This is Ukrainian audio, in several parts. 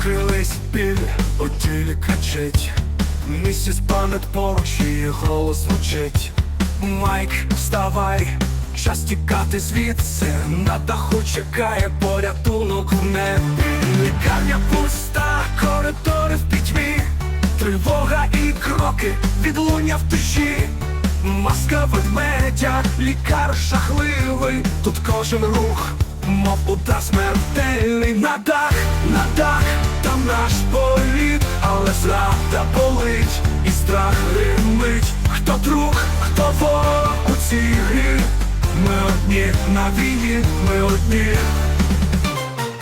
Скрились біль, у тілі Місіс Панет поруч, її голос звучить. Майк, вставай, час тікати звідси. На даху чекає порятунок в небі. Лікарня пуста, коридори в пітьмі. Тривога і кроки, відлуння в тиші. Маска ведмедя, лікар жахливий Тут кожен рух, мов удар смертельний. На дах, на дах, там наш політ Але зрада болить і страх гримить Хто друг, хто ворог у цій грі Ми одні на війні, ми одні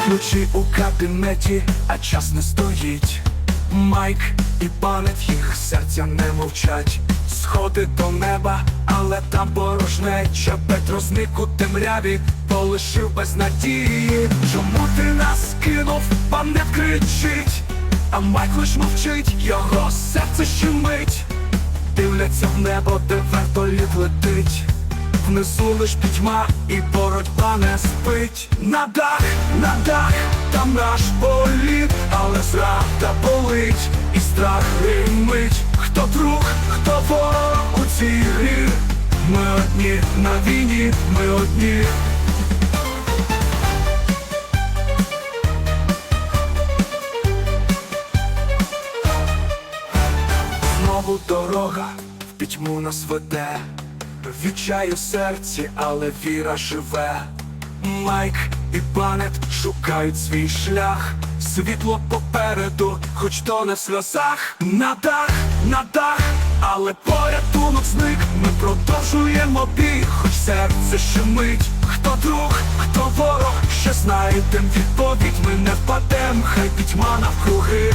Ключі у кабінеті, а час не стоїть. Майк і панет їх серця не мовчать. Сходи до неба, але там порожнеча Петро зник у темряві, полишив без надії. Чому ти нас кинув, кричить, а Майк лиш мовчить, його серце щемить. Дивляться в небо, де вертоліт летить. Внизу лиш пітьма і боротьба не спить На дах, на дах, там наш політ, але зрада болить і страх гримить Хто друг, хто ворог у цій грі Ми одні на війні, ми одні дорога в пітьму нас веде Відчай у серці, але віра живе. Майк і панет шукають свій шлях. Світло попереду, хоч то не в сльозах. На дах, на дах, але порятунок зник. Ми продовжуємо бій, хоч серце щемить. Хто друг, хто ворог, ще знайдем відповідь. Ми не впадем, хай пітьма навкруги.